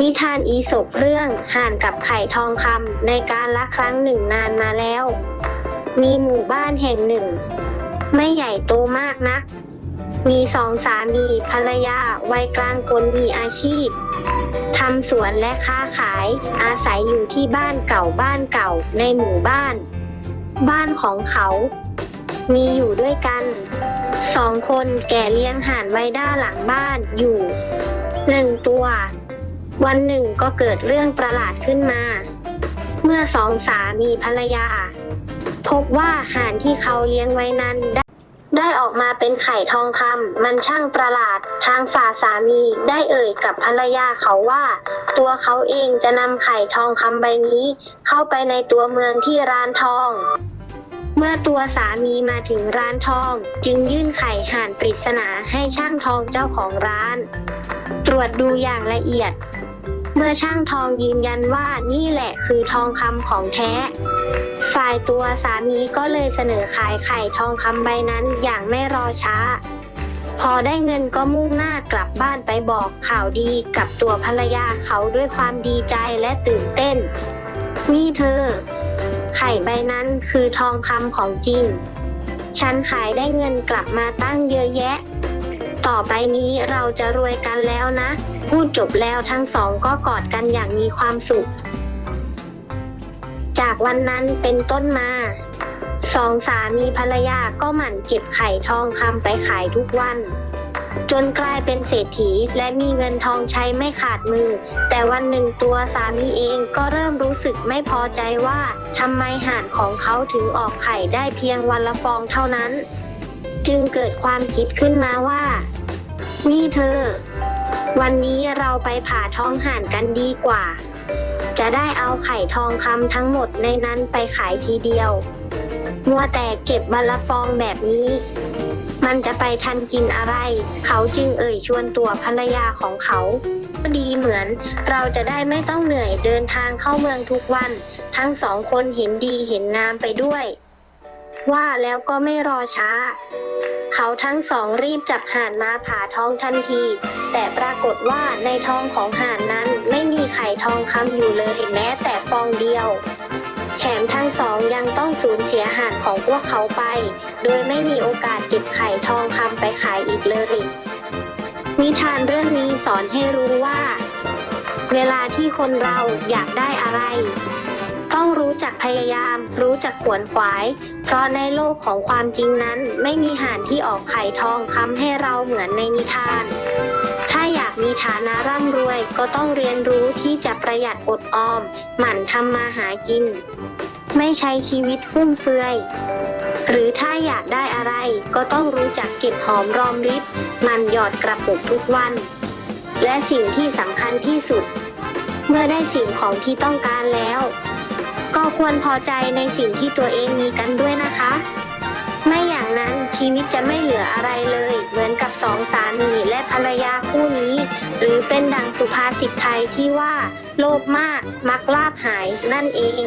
นิทานอีสปเรื่องห่านกับไข่ทองคำในการละครั้งหนึ่งนานมาแล้ว มีหมู่บ้านแห่งหนึ่ง ไม่ใหญ่โตมากนัก มีสองสามีภรรยาวัยกลางคนมีอาชีพทำสวนและค้าขาย อาศัยอยู่ที่บ้านเก่าบ้านเก่าในหมู่บ้าน บ้านของเขา มีอยู่ด้วยกันสองคนแก่เลี้ยงห่านไว้ด้านหลังบ้านอยู่หนึ่งตัว วันหนึ่งก็เกิดเรื่องประหลาดขึ้นมา เมื่อสองสามีภรรยา พบว่าห่านที่เขาเลี้ยงไว้นั้นได้ได้ออกมาเป็นไข่ทองคำมันช่างประหลาด ทางฝ่าสามีได้เอ่ยกับภรรยาเขาว่า ตัวเขาเองจะนำไข่ทองคำใบนี้ เข้าไปในตัวเมืองที่ร้านทอง เมื่อตัวสามีมาถึงร้านทอง จึงยื่นไข่ห่านปริศนาให้ช่างทองเจ้าของร้าน ตรวจดูอย่างละเอียด เมื่อช่างทองยืนยันว่านี่แหละคือทองคำของแท้ ฝ่ายตัวสามีก็เลยเสนอขายไข่ทองคำใบนั้นอย่างไม่รอช้า พอได้เงินก็มุ่งหน้ากลับบ้านไปบอกข่าวดีกับตัวภรรยาเขาด้วยความดีใจและตื่นเต้น นี่เธอ ไข่ใบนั้นคือทองคำของจริง ฉันขายได้เงินกลับมาตั้งเยอะแยะ ต่อไปนี้เราจะรวยกันแล้วนะ พูดจบแล้วทั้งสองก็กอดกันอย่างมีความสุข จากวันนั้นเป็นต้นมาสองสามีภรรยาก็หมั่นเก็บไข่ทองคำไปขายทุกวัน จนกลายเป็นเศรษฐีและมีเงินทองใช้ไม่ขาดมือ แต่วันหนึ่งตัวสามีเองก็เริ่มรู้สึกไม่พอใจว่าทำไมห่านของเขาถึงออกไข่ได้เพียงวันละฟองเท่านั้น จึงเกิดความคิดขึ้นมาว่า นี่เธอ วันนี้เราไปผ่าทองห่านกันดีกว่า จะได้เอาไข่ทองคำทั้งหมดในนั้นไปขายทีเดียว มัวแต่เก็บวันละฟองแบบนี้ มันจะไปทันกินอะไร เขาจึงเอ่ยชวนตัวภรรยาของเขาดีเหมือน เราจะได้ไม่ต้องเหนื่อยเดินทางเข้าเมืองทุกวัน ทั้งสองคนเห็นดีเห็นงามไปด้วย ว่าแล้วก็ไม่รอช้า เขาทั้งสองรีบจับห่านมาผ่าท้องทันที แต่ปรากฏว่าในท้องของห่านนั้นไม่มีไข่ทองคำอยู่เลยแม้แต่ฟองเดียวแถมทั้งสองยังต้องสูญเสียห่านของพวกเขาไป โดยไม่มีโอกาสเก็บไข่ทองคำไปขายอีกเลย นิทานเรื่องนี้สอนให้รู้ว่า เวลาที่คนเราอยากได้อะไร ต้องรู้จักพยายาม รู้จักขวนขวาย เพราะในโลกของความจริงนั้น ไม่มีห่านที่ออกไข่ทองคำให้เราเหมือนในนิทาน ถ้าอยากมีฐานะร่ำรวย ก็ต้องเรียนรู้ที่จะประหยัดอดออม หมั่นทำมาหากิน ไม่ใช้ชีวิตฟุ่มเฟือยหรือถ้าอยากได้อะไร ก็ต้องรู้จักเก็บหอมรอมริบหมันหยอดกระปุกทุกวัน และสิ่งที่สำคัญที่สุด เมื่อได้สิ่งของที่ต้องการแล้ว ควรพอใจในสิ่งที่ตัวเองมีกันด้วยนะคะ ไม่อย่างนั้นชีวิตจะไม่เหลืออะไรเลย เหมือนกับสองสามีและภรรยาคู่นี้ หรือเป็นดังสุภาษิตไทยที่ว่า โลภมากมักลาบหายนั่นเอง